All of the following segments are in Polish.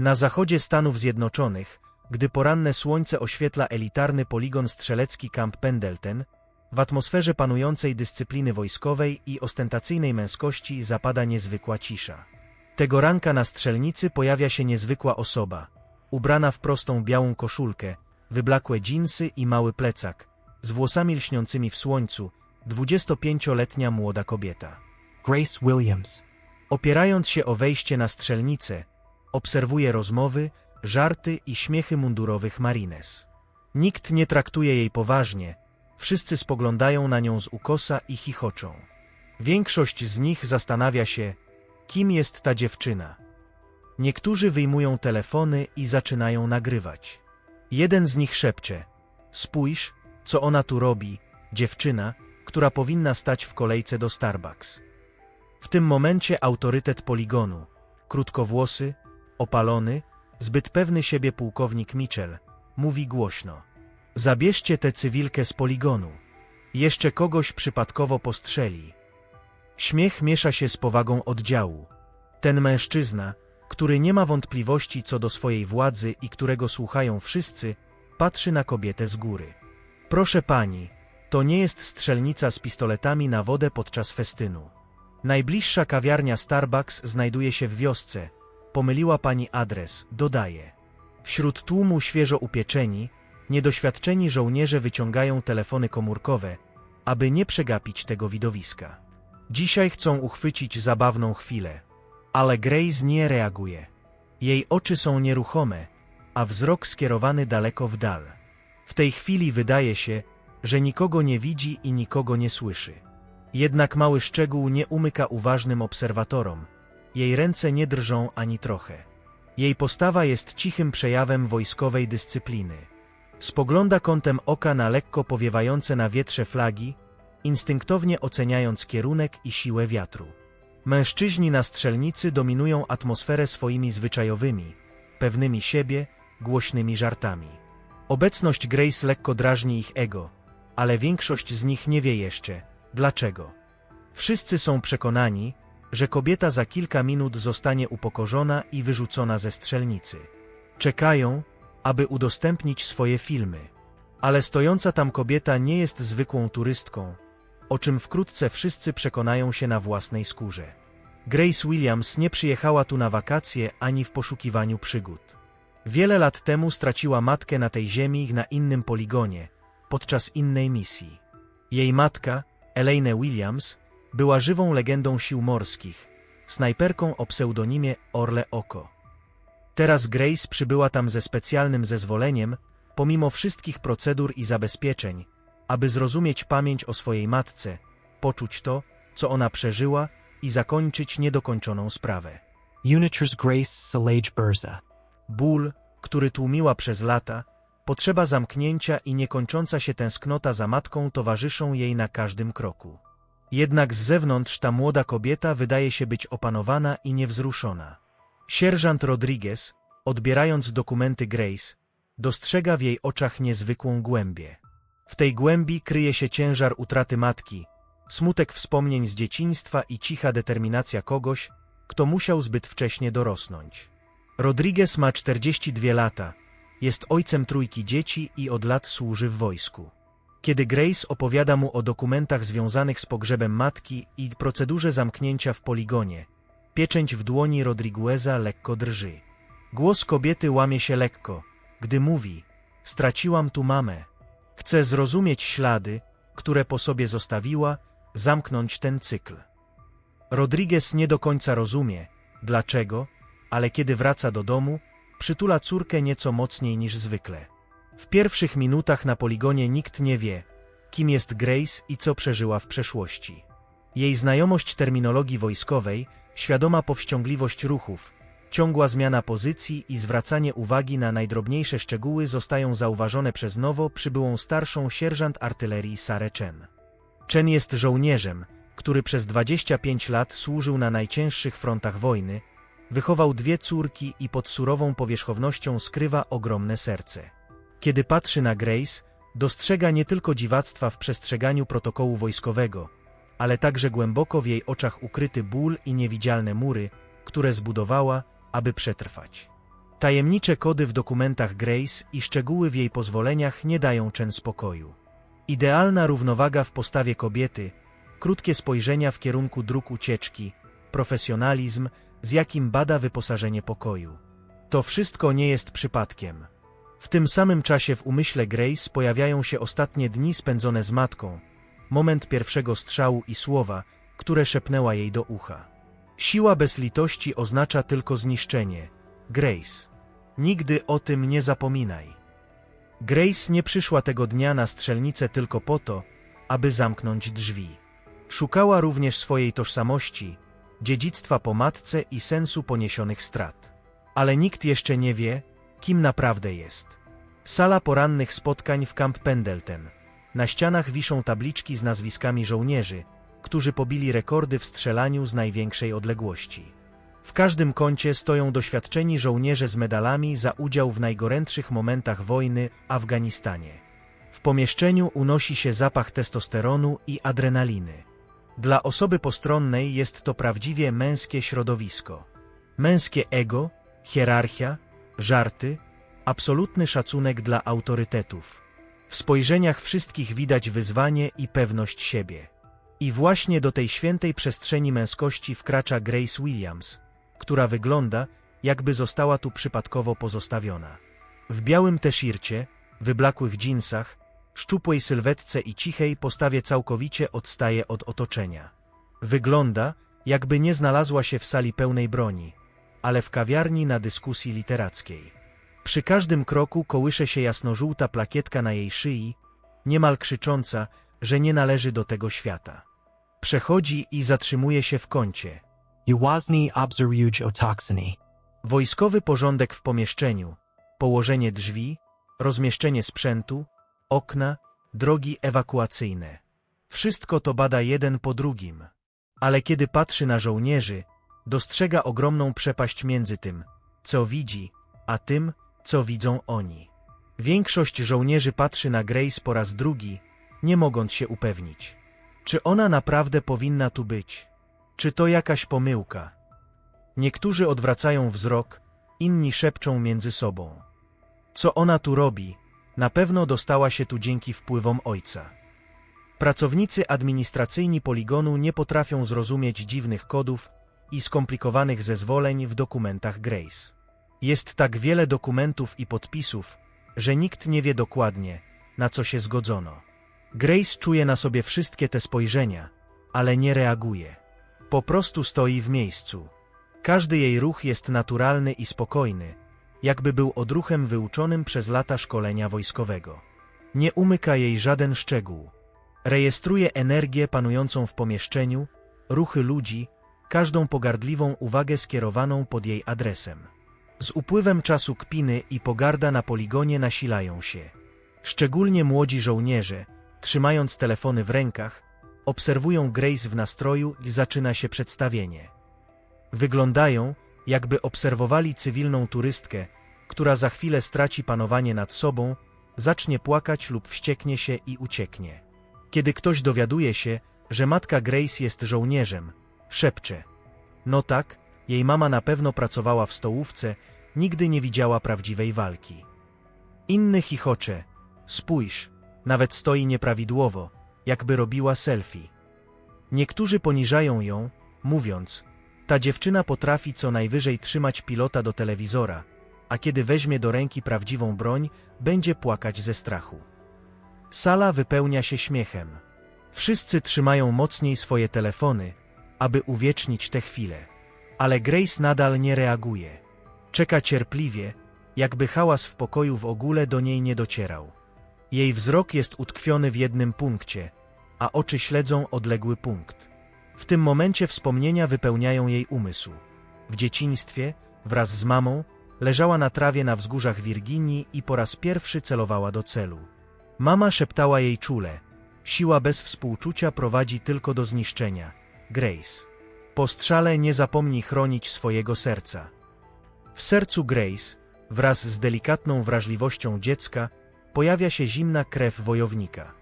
Na zachodzie Stanów Zjednoczonych, gdy poranne słońce oświetla elitarny poligon strzelecki Camp Pendleton, w atmosferze panującej dyscypliny wojskowej i ostentacyjnej męskości zapada niezwykła cisza. Tego ranka na strzelnicy pojawia się niezwykła osoba, ubrana w prostą białą koszulkę, wyblakłe dżinsy i mały plecak, z włosami lśniącymi w słońcu, 25-letnia młoda kobieta. Grace Williams. Opierając się o wejście na strzelnicę, obserwuje rozmowy, żarty i śmiechy mundurowych marines. Nikt nie traktuje jej poważnie, wszyscy spoglądają na nią z ukosa i chichoczą. Większość z nich zastanawia się, kim jest ta dziewczyna. Niektórzy wyjmują telefony i zaczynają nagrywać. Jeden z nich szepcze: Spójrz, co ona tu robi, dziewczyna, która powinna stać w kolejce do Starbucks. W tym momencie autorytet poligonu, krótkowłosy, opalony, zbyt pewny siebie pułkownik Mitchell, mówi głośno. Zabierzcie tę cywilkę z poligonu. Jeszcze kogoś przypadkowo postrzeli. Śmiech miesza się z powagą oddziału. Ten mężczyzna, który nie ma wątpliwości co do swojej władzy i którego słuchają wszyscy, patrzy na kobietę z góry. Proszę pani, to nie jest strzelnica z pistoletami na wodę podczas festynu. Najbliższa kawiarnia Starbucks znajduje się w wiosce. Pomyliła pani adres, dodaje. Wśród tłumu świeżo upieczeni, niedoświadczeni żołnierze wyciągają telefony komórkowe, aby nie przegapić tego widowiska. Dzisiaj chcą uchwycić zabawną chwilę, ale Grace nie reaguje. Jej oczy są nieruchome, a wzrok skierowany daleko w dal. W tej chwili wydaje się, że nikogo nie widzi i nikogo nie słyszy. Jednak mały szczegół nie umyka uważnym obserwatorom. Jej ręce nie drżą ani trochę. Jej postawa jest cichym przejawem wojskowej dyscypliny. Spogląda kątem oka na lekko powiewające na wietrze flagi, instynktownie oceniając kierunek i siłę wiatru. Mężczyźni na strzelnicy dominują atmosferę swoimi zwyczajowymi, pewnymi siebie, głośnymi żartami. Obecność Grace lekko drażni ich ego, ale większość z nich nie wie jeszcze, dlaczego. Wszyscy są przekonani, że kobieta za kilka minut zostanie upokorzona i wyrzucona ze strzelnicy. Czekają, aby udostępnić swoje filmy. Ale stojąca tam kobieta nie jest zwykłą turystką, o czym wkrótce wszyscy przekonają się na własnej skórze. Grace Williams nie przyjechała tu na wakacje ani w poszukiwaniu przygód. Wiele lat temu straciła matkę na tej ziemi na innym poligonie, podczas innej misji. Jej matka, Elaine Williams, była żywą legendą sił morskich, snajperką o pseudonimie Orle Oko. Teraz Grace przybyła tam ze specjalnym zezwoleniem, pomimo wszystkich procedur i zabezpieczeń, aby zrozumieć pamięć o swojej matce, poczuć to, co ona przeżyła i zakończyć niedokończoną sprawę. Uniters Grace Salage Berza. Ból, który tłumiła przez lata, potrzeba zamknięcia i niekończąca się tęsknota za matką towarzyszą jej na każdym kroku. Jednak z zewnątrz ta młoda kobieta wydaje się być opanowana i niewzruszona. Sierżant Rodriguez, odbierając dokumenty Grace, dostrzega w jej oczach niezwykłą głębię. W tej głębi kryje się ciężar utraty matki, smutek wspomnień z dzieciństwa i cicha determinacja kogoś, kto musiał zbyt wcześnie dorosnąć. Rodriguez ma 42 lata, jest ojcem trójki dzieci i od lat służy w wojsku. Kiedy Grace opowiada mu o dokumentach związanych z pogrzebem matki i procedurze zamknięcia w poligonie, pieczęć w dłoni Rodrigueza lekko drży. Głos kobiety łamie się lekko, gdy mówi: Straciłam tu mamę. Chcę zrozumieć ślady, które po sobie zostawiła, zamknąć ten cykl. Rodriguez nie do końca rozumie, dlaczego, ale kiedy wraca do domu, przytula córkę nieco mocniej niż zwykle. W pierwszych minutach na poligonie nikt nie wie, kim jest Grace i co przeżyła w przeszłości. Jej znajomość terminologii wojskowej, świadoma powściągliwość ruchów, ciągła zmiana pozycji i zwracanie uwagi na najdrobniejsze szczegóły zostają zauważone przez nowo przybyłą starszą sierżant artylerii Sarę Chen. Chen jest żołnierzem, który przez 25 lat służył na najcięższych frontach wojny, wychował dwie córki i pod surową powierzchownością skrywa ogromne serce. Kiedy patrzy na Grace, dostrzega nie tylko dziwactwa w przestrzeganiu protokołu wojskowego, ale także głęboko w jej oczach ukryty ból i niewidzialne mury, które zbudowała, aby przetrwać. Tajemnicze kody w dokumentach Grace i szczegóły w jej pozwoleniach nie dają Chen spokoju. Idealna równowaga w postawie kobiety, krótkie spojrzenia w kierunku dróg ucieczki, profesjonalizm, z jakim bada wyposażenie pokoju. To wszystko nie jest przypadkiem. W tym samym czasie w umyśle Grace pojawiają się ostatnie dni spędzone z matką, moment pierwszego strzału i słowa, które szepnęła jej do ucha. Siła bez litości oznacza tylko zniszczenie. Grace, nigdy o tym nie zapominaj. Grace nie przyszła tego dnia na strzelnicę tylko po to, aby zamknąć drzwi. Szukała również swojej tożsamości, dziedzictwa po matce i sensu poniesionych strat. Ale nikt jeszcze nie wie, kim naprawdę jest. Sala porannych spotkań w Camp Pendleton. Na ścianach wiszą tabliczki z nazwiskami żołnierzy, którzy pobili rekordy w strzelaniu z największej odległości. W każdym kącie stoją doświadczeni żołnierze z medalami za udział w najgorętszych momentach wojny w Afganistanie. W pomieszczeniu unosi się zapach testosteronu i adrenaliny. Dla osoby postronnej jest to prawdziwie męskie środowisko. Męskie ego, hierarchia, żarty, absolutny szacunek dla autorytetów. W spojrzeniach wszystkich widać wyzwanie i pewność siebie. I właśnie do tej świętej przestrzeni męskości wkracza Grace Williams, która wygląda, jakby została tu przypadkowo pozostawiona. W białym teszircie, wyblakłych dżinsach, szczupłej sylwetce i cichej postawie całkowicie odstaje od otoczenia. Wygląda, jakby nie znalazła się w sali pełnej broni, ale w kawiarni na dyskusji literackiej. Przy każdym kroku kołysze się jasnożółta plakietka na jej szyi, niemal krzycząca, że nie należy do tego świata. Przechodzi i zatrzymuje się w kącie. Wojskowy porządek w pomieszczeniu, położenie drzwi, rozmieszczenie sprzętu, okna, drogi ewakuacyjne. Wszystko to bada jeden po drugim. Ale kiedy patrzy na żołnierzy, dostrzega ogromną przepaść między tym, co widzi, a tym, co widzą oni. Większość żołnierzy patrzy na Grace po raz drugi, nie mogąc się upewnić. Czy ona naprawdę powinna tu być? Czy to jakaś pomyłka? Niektórzy odwracają wzrok, inni szepczą między sobą. Co ona tu robi? Na pewno dostała się tu dzięki wpływom ojca. Pracownicy administracyjni poligonu nie potrafią zrozumieć dziwnych kodów i skomplikowanych zezwoleń w dokumentach Grace. Jest tak wiele dokumentów i podpisów, że nikt nie wie dokładnie, na co się zgodzono. Grace czuje na sobie wszystkie te spojrzenia, ale nie reaguje. Po prostu stoi w miejscu. Każdy jej ruch jest naturalny i spokojny, jakby był odruchem wyuczonym przez lata szkolenia wojskowego. Nie umyka jej żaden szczegół. Rejestruje energię panującą w pomieszczeniu, ruchy ludzi, każdą pogardliwą uwagę skierowaną pod jej adresem. Z upływem czasu kpiny i pogarda na poligonie nasilają się. Szczególnie młodzi żołnierze, trzymając telefony w rękach, obserwują Grace w nastroju i zaczyna się przedstawienie. Wyglądają, jakby obserwowali cywilną turystkę, która za chwilę straci panowanie nad sobą, zacznie płakać lub wścieknie się i ucieknie. Kiedy ktoś dowiaduje się, że matka Grace jest żołnierzem, szepcze. No tak, jej mama na pewno pracowała w stołówce, nigdy nie widziała prawdziwej walki. Inny chichocze. Spójrz, nawet stoi nieprawidłowo, jakby robiła selfie. Niektórzy poniżają ją, mówiąc, ta dziewczyna potrafi co najwyżej trzymać pilota do telewizora, a kiedy weźmie do ręki prawdziwą broń, będzie płakać ze strachu. Sala wypełnia się śmiechem. Wszyscy trzymają mocniej swoje telefony, aby uwiecznić tę chwilę. Ale Grace nadal nie reaguje. Czeka cierpliwie, jakby hałas w pokoju w ogóle do niej nie docierał. Jej wzrok jest utkwiony w jednym punkcie, a oczy śledzą odległy punkt. W tym momencie wspomnienia wypełniają jej umysł. W dzieciństwie, wraz z mamą, leżała na trawie na wzgórzach Wirginii i po raz pierwszy celowała do celu. Mama szeptała jej czule. Siła bez współczucia prowadzi tylko do zniszczenia. Grace. Po strzale nie zapomnij chronić swojego serca. W sercu Grace, wraz z delikatną wrażliwością dziecka, pojawia się zimna krew wojownika.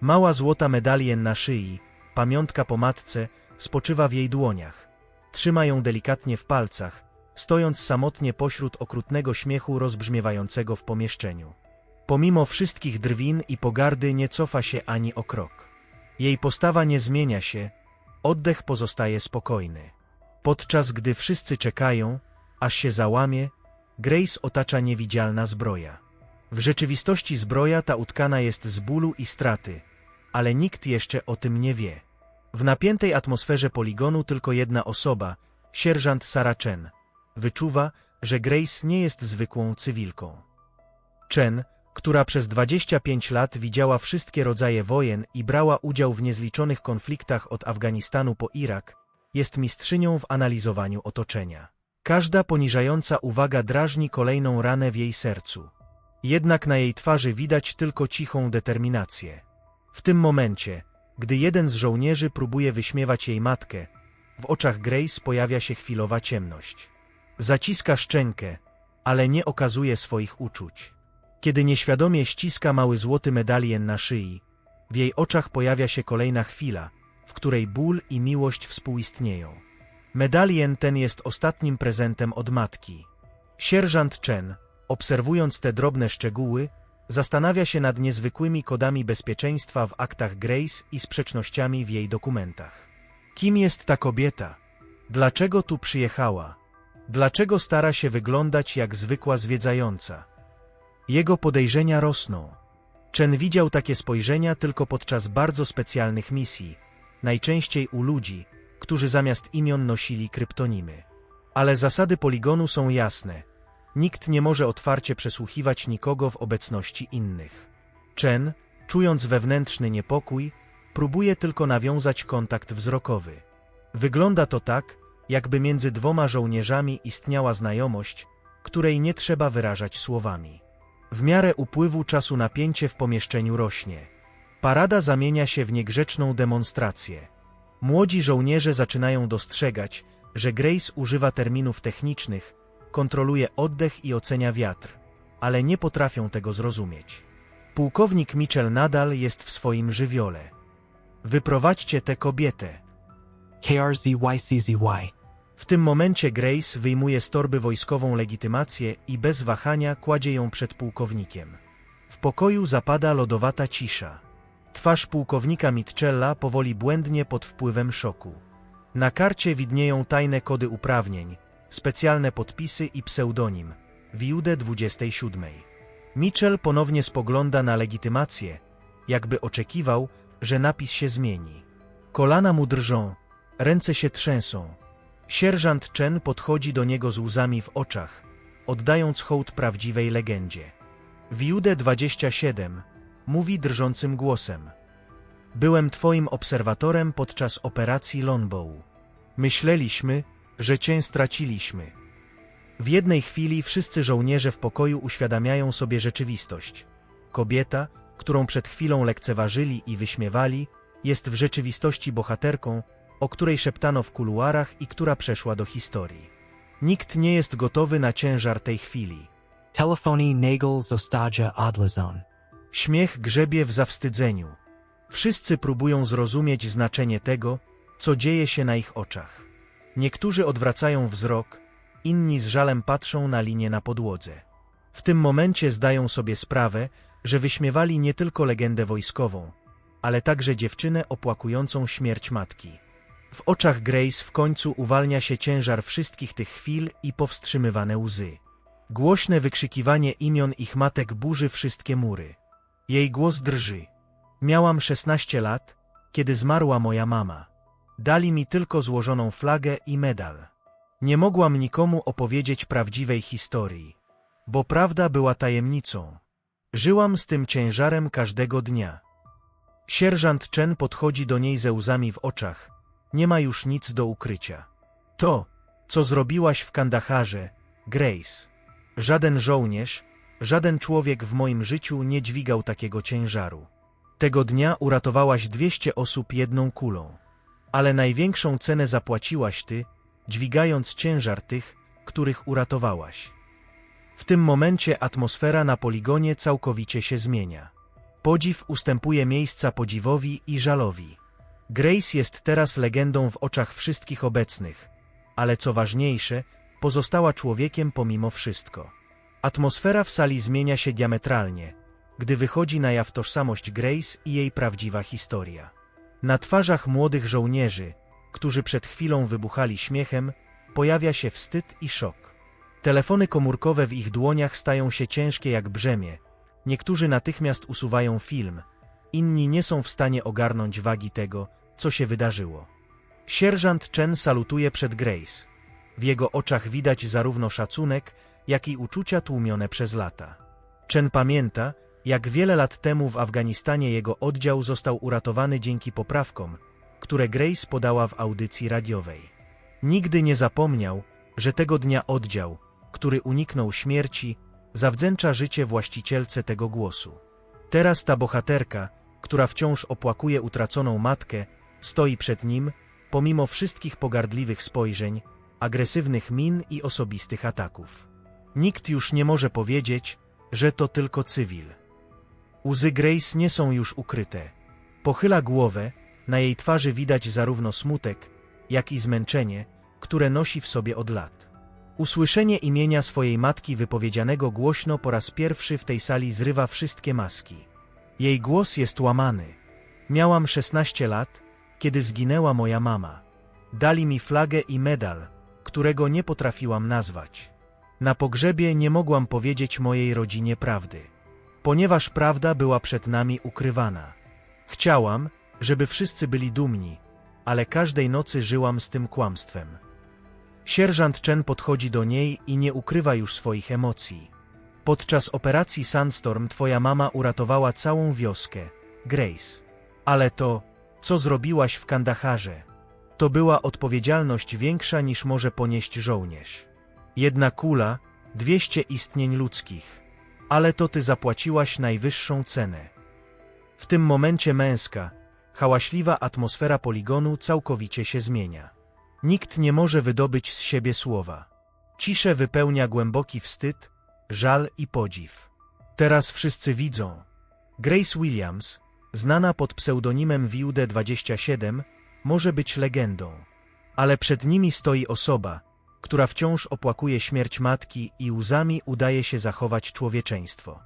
Mała złota medalien na szyi, pamiątka po matce, spoczywa w jej dłoniach. Trzyma ją delikatnie w palcach, stojąc samotnie pośród okrutnego śmiechu rozbrzmiewającego w pomieszczeniu. Pomimo wszystkich drwin i pogardy nie cofa się ani o krok. Jej postawa nie zmienia się, oddech pozostaje spokojny. Podczas gdy wszyscy czekają, aż się załamie, Grace otacza niewidzialna zbroja. W rzeczywistości zbroja ta utkana jest z bólu i straty, ale nikt jeszcze o tym nie wie. W napiętej atmosferze poligonu tylko jedna osoba, sierżant Sarah Chen, wyczuwa, że Grace nie jest zwykłą cywilką. Chen, która przez 25 lat widziała wszystkie rodzaje wojen i brała udział w niezliczonych konfliktach od Afganistanu po Irak, jest mistrzynią w analizowaniu otoczenia. Każda poniżająca uwaga drażni kolejną ranę w jej sercu. Jednak na jej twarzy widać tylko cichą determinację. W tym momencie, gdy jeden z żołnierzy próbuje wyśmiewać jej matkę, w oczach Grace pojawia się chwilowa ciemność. Zaciska szczękę, ale nie okazuje swoich uczuć. Kiedy nieświadomie ściska mały złoty medalion na szyi, w jej oczach pojawia się kolejna chwila, w której ból i miłość współistnieją. Medalion ten jest ostatnim prezentem od matki. Sierżant Chen, obserwując te drobne szczegóły, zastanawia się nad niezwykłymi kodami bezpieczeństwa w aktach Grace i sprzecznościami w jej dokumentach. Kim jest ta kobieta? Dlaczego tu przyjechała? Dlaczego stara się wyglądać jak zwykła zwiedzająca? Jego podejrzenia rosną. Chen widział takie spojrzenia tylko podczas bardzo specjalnych misji, najczęściej u ludzi, którzy zamiast imion nosili kryptonimy. Ale zasady poligonu są jasne. Nikt nie może otwarcie przesłuchiwać nikogo w obecności innych. Chen, czując wewnętrzny niepokój, próbuje tylko nawiązać kontakt wzrokowy. Wygląda to tak, jakby między dwoma żołnierzami istniała znajomość, której nie trzeba wyrażać słowami. W miarę upływu czasu napięcie w pomieszczeniu rośnie. Parada zamienia się w niegrzeczną demonstrację. Młodzi żołnierze zaczynają dostrzegać, że Grace używa terminów technicznych, kontroluje oddech i ocenia wiatr, ale nie potrafią tego zrozumieć. Pułkownik Mitchell nadal jest w swoim żywiole. Wyprowadźcie tę kobietę. KRZYCZY. W tym momencie Grace wyjmuje z torby wojskową legitymację i bez wahania kładzie ją przed pułkownikiem. W pokoju zapada lodowata cisza. Twarz pułkownika Mitchella powoli błędnie pod wpływem szoku. Na karcie widnieją tajne kody uprawnień, specjalne podpisy i pseudonim Wiude 27. Mitchell ponownie spogląda na legitymację, jakby oczekiwał, że napis się zmieni. Kolana mu drżą, ręce się trzęsą. Sierżant Chen podchodzi do niego z łzami w oczach, oddając hołd prawdziwej legendzie. Wiude 27 mówi drżącym głosem. Byłem twoim obserwatorem podczas operacji Longbow. Myśleliśmy, że cię straciliśmy. W jednej chwili wszyscy żołnierze w pokoju uświadamiają sobie rzeczywistość. Kobieta, którą przed chwilą lekceważyli i wyśmiewali, jest w rzeczywistości bohaterką, o której szeptano w kuluarach i która przeszła do historii. Nikt nie jest gotowy na ciężar tej chwili. Telefonii Nagel Zostaja Adlazon. Śmiech grzebie w zawstydzeniu. Wszyscy próbują zrozumieć znaczenie tego, co dzieje się na ich oczach. Niektórzy odwracają wzrok, inni z żalem patrzą na linię na podłodze. W tym momencie zdają sobie sprawę, że wyśmiewali nie tylko legendę wojskową, ale także dziewczynę opłakującą śmierć matki. W oczach Grace w końcu uwalnia się ciężar wszystkich tych chwil i powstrzymywane łzy. Głośne wykrzykiwanie imion ich matek burzy wszystkie mury. Jej głos drży. Miałam 16 lat, kiedy zmarła moja mama. Dali mi tylko złożoną flagę i medal. Nie mogłam nikomu opowiedzieć prawdziwej historii, bo prawda była tajemnicą. Żyłam z tym ciężarem każdego dnia. Sierżant Chen podchodzi do niej ze łzami w oczach. Nie ma już nic do ukrycia. To, co zrobiłaś w Kandaharze, Grace. Żaden żołnierz, żaden człowiek w moim życiu nie dźwigał takiego ciężaru. Tego dnia uratowałaś 200 osób jedną kulą. Ale największą cenę zapłaciłaś ty, dźwigając ciężar tych, których uratowałaś. W tym momencie atmosfera na poligonie całkowicie się zmienia. Podziw ustępuje miejsca podziwowi i żalowi. Grace jest teraz legendą w oczach wszystkich obecnych, ale co ważniejsze, pozostała człowiekiem pomimo wszystko. Atmosfera w sali zmienia się diametralnie, gdy wychodzi na jaw tożsamość Grace i jej prawdziwa historia. Na twarzach młodych żołnierzy, którzy przed chwilą wybuchali śmiechem, pojawia się wstyd i szok. Telefony komórkowe w ich dłoniach stają się ciężkie jak brzemię. Niektórzy natychmiast usuwają film, inni nie są w stanie ogarnąć wagi tego, co się wydarzyło. Sierżant Chen salutuje przed Grace. W jego oczach widać zarówno szacunek, jak i uczucia tłumione przez lata. Chen pamięta, jak wiele lat temu w Afganistanie jego oddział został uratowany dzięki poprawkom, które Grace podała w audycji radiowej. Nigdy nie zapomniał, że tego dnia oddział, który uniknął śmierci, zawdzięcza życie właścicielce tego głosu. Teraz ta bohaterka, która wciąż opłakuje utraconą matkę, stoi przed nim, pomimo wszystkich pogardliwych spojrzeń, agresywnych min i osobistych ataków. Nikt już nie może powiedzieć, że to tylko cywil. Łzy Grace nie są już ukryte. Pochyla głowę, na jej twarzy widać zarówno smutek, jak i zmęczenie, które nosi w sobie od lat. Usłyszenie imienia swojej matki wypowiedzianego głośno po raz pierwszy w tej sali zrywa wszystkie maski. Jej głos jest łamany. Miałam 16 lat, kiedy zginęła moja mama. Dali mi flagę i medal, którego nie potrafiłam nazwać. Na pogrzebie nie mogłam powiedzieć mojej rodzinie prawdy, ponieważ prawda była przed nami ukrywana. Chciałam, żeby wszyscy byli dumni, ale każdej nocy żyłam z tym kłamstwem. Sierżant Chen podchodzi do niej i nie ukrywa już swoich emocji. Podczas operacji Sandstorm twoja mama uratowała całą wioskę, Grace. Ale to, co zrobiłaś w Kandaharze, to była odpowiedzialność większa niż może ponieść żołnierz. Jedna kula, dwieście istnień ludzkich. Ale to ty zapłaciłaś najwyższą cenę. W tym momencie męska, hałaśliwa atmosfera poligonu całkowicie się zmienia. Nikt nie może wydobyć z siebie słowa. Ciszę wypełnia głęboki wstyd, żal i podziw. Teraz wszyscy widzą. Grace Williams, znana pod pseudonimem WD-27, może być legendą. Ale przed nimi stoi osoba, która wciąż opłakuje śmierć matki i łzami udaje się zachować człowieczeństwo.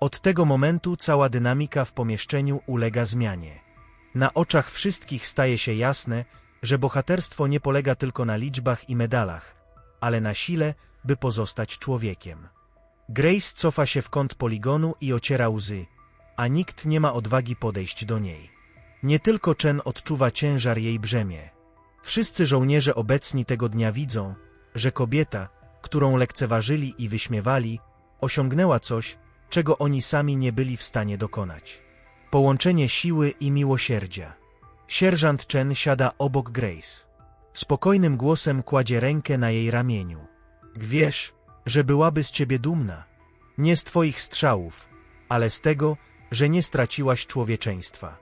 Od tego momentu cała dynamika w pomieszczeniu ulega zmianie. Na oczach wszystkich staje się jasne, że bohaterstwo nie polega tylko na liczbach i medalach, ale na sile, by pozostać człowiekiem. Grace cofa się w kąt poligonu i ociera łzy, a nikt nie ma odwagi podejść do niej. Nie tylko Chen odczuwa ciężar jej brzemię. Wszyscy żołnierze obecni tego dnia widzą, że kobieta, którą lekceważyli i wyśmiewali, osiągnęła coś, czego oni sami nie byli w stanie dokonać. Połączenie siły i miłosierdzia. Sierżant Chen siada obok Grace. Spokojnym głosem kładzie rękę na jej ramieniu. Wiesz, że byłaby z ciebie dumna. Nie z twoich strzałów, ale z tego, że nie straciłaś człowieczeństwa.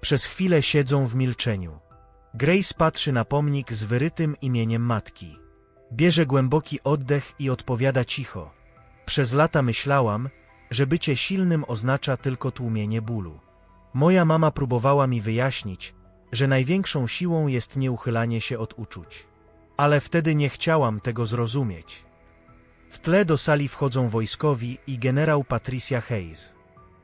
Przez chwilę siedzą w milczeniu. Grace patrzy na pomnik z wyrytym imieniem matki. Bierze głęboki oddech i odpowiada cicho. Przez lata myślałam, że bycie silnym oznacza tylko tłumienie bólu. Moja mama próbowała mi wyjaśnić, że największą siłą jest nieuchylanie się od uczuć. Ale wtedy nie chciałam tego zrozumieć. W tle do sali wchodzą wojskowi i generał Patricia Hayes.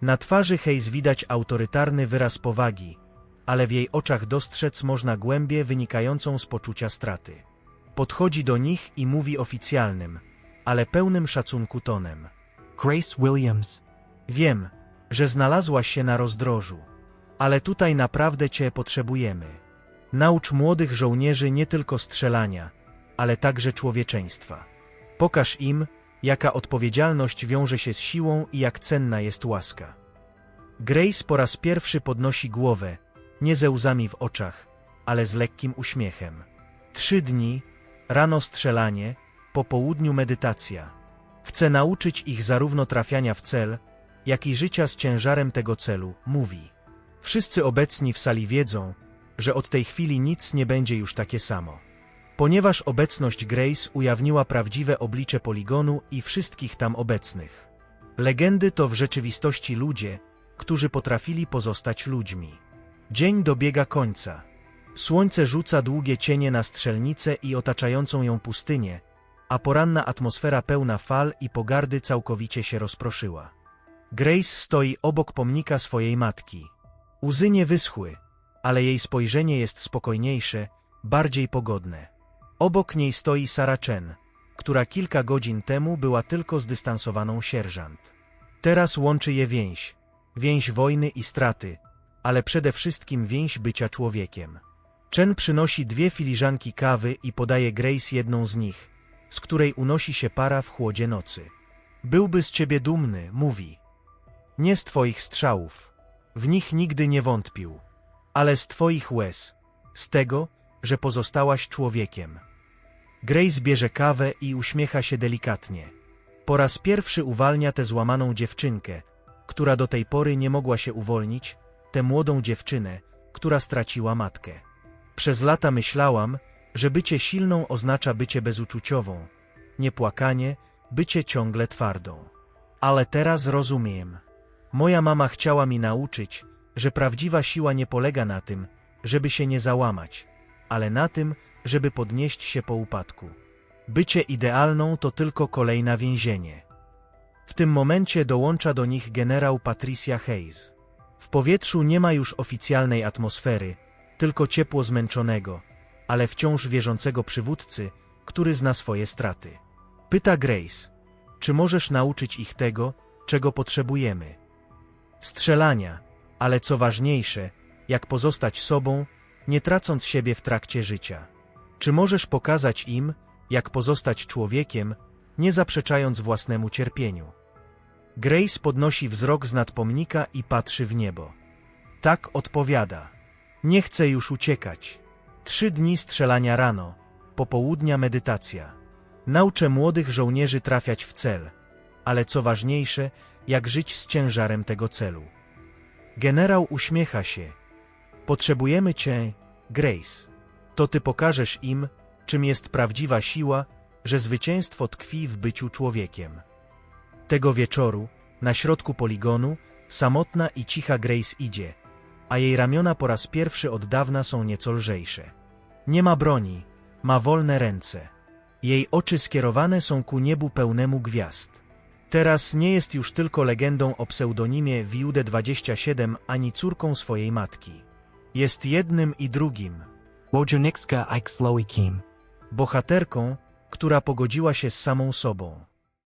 Na twarzy Hayes widać autorytarny wyraz powagi, ale w jej oczach dostrzec można głębię wynikającą z poczucia straty. Podchodzi do nich i mówi oficjalnym, ale pełnym szacunku tonem. Grace Williams, Wiem, że znalazłaś się na rozdrożu, ale tutaj naprawdę cię potrzebujemy. Naucz młodych żołnierzy nie tylko strzelania, ale także człowieczeństwa. Pokaż im, jaka odpowiedzialność wiąże się z siłą i jak cenna jest łaska. Grace po raz pierwszy podnosi głowę, nie ze łzami w oczach, ale z lekkim uśmiechem. Trzy dni, rano strzelanie, po południu medytacja. Chcę nauczyć ich zarówno trafiania w cel, jak i życia z ciężarem tego celu, mówi. Wszyscy obecni w sali wiedzą, że od tej chwili nic nie będzie już takie samo. Ponieważ obecność Grace ujawniła prawdziwe oblicze poligonu i wszystkich tam obecnych. Legendy to w rzeczywistości ludzie, którzy potrafili pozostać ludźmi. Dzień dobiega końca. Słońce rzuca długie cienie na strzelnicę i otaczającą ją pustynię, a poranna atmosfera pełna fal i pogardy całkowicie się rozproszyła. Grace stoi obok pomnika swojej matki. Łzy nie wyschły, ale jej spojrzenie jest spokojniejsze, bardziej pogodne. Obok niej stoi Sarah Chen, która kilka godzin temu była tylko zdystansowaną sierżant. Teraz łączy je więź, więź wojny i straty, ale przede wszystkim więź bycia człowiekiem. Chen przynosi dwie filiżanki kawy i podaje Grace jedną z nich, z której unosi się para w chłodzie nocy. Byłby z ciebie dumny, mówi. Nie z twoich strzałów, w nich nigdy nie wątpił, ale z twoich łez, z tego, że pozostałaś człowiekiem. Grace bierze kawę i uśmiecha się delikatnie. Po raz pierwszy uwalnia tę złamaną dziewczynkę, która do tej pory nie mogła się uwolnić, tę młodą dziewczynę, która straciła matkę. Przez lata myślałam, że bycie silną oznacza bycie bezuczuciową, niepłakanie, bycie ciągle twardą. Ale teraz rozumiem. Moja mama chciała mi nauczyć, że prawdziwa siła nie polega na tym, żeby się nie załamać, ale na tym, żeby podnieść się po upadku. Bycie idealną to tylko kolejne więzienie. W tym momencie dołącza do nich generał Patricia Hayes. W powietrzu nie ma już oficjalnej atmosfery, tylko ciepło zmęczonego, ale wciąż wierzącego przywódcy, który zna swoje straty. Pyta Grace, czy możesz nauczyć ich tego, czego potrzebujemy? Strzelania, ale co ważniejsze, jak pozostać sobą, nie tracąc siebie w trakcie życia. Czy możesz pokazać im, jak pozostać człowiekiem, nie zaprzeczając własnemu cierpieniu? Grace podnosi wzrok z nad pomnika i patrzy w niebo. Tak odpowiada. Nie chcę już uciekać. Trzy dni strzelania rano, popołudnia medytacja. Nauczę młodych żołnierzy trafiać w cel, ale co ważniejsze, jak żyć z ciężarem tego celu. Generał uśmiecha się. Potrzebujemy cię, Grace. To ty pokażesz im, czym jest prawdziwa siła, że zwycięstwo tkwi w byciu człowiekiem. Tego wieczoru, na środku poligonu, samotna i cicha Grace idzie, a jej ramiona po raz pierwszy od dawna są nieco lżejsze. Nie ma broni, ma wolne ręce. Jej oczy skierowane są ku niebu pełnemu gwiazd. Teraz nie jest już tylko legendą o pseudonimie Wiude27 ani córką swojej matki. Jest jednym i drugim, Ike bohaterką, która pogodziła się z samą sobą.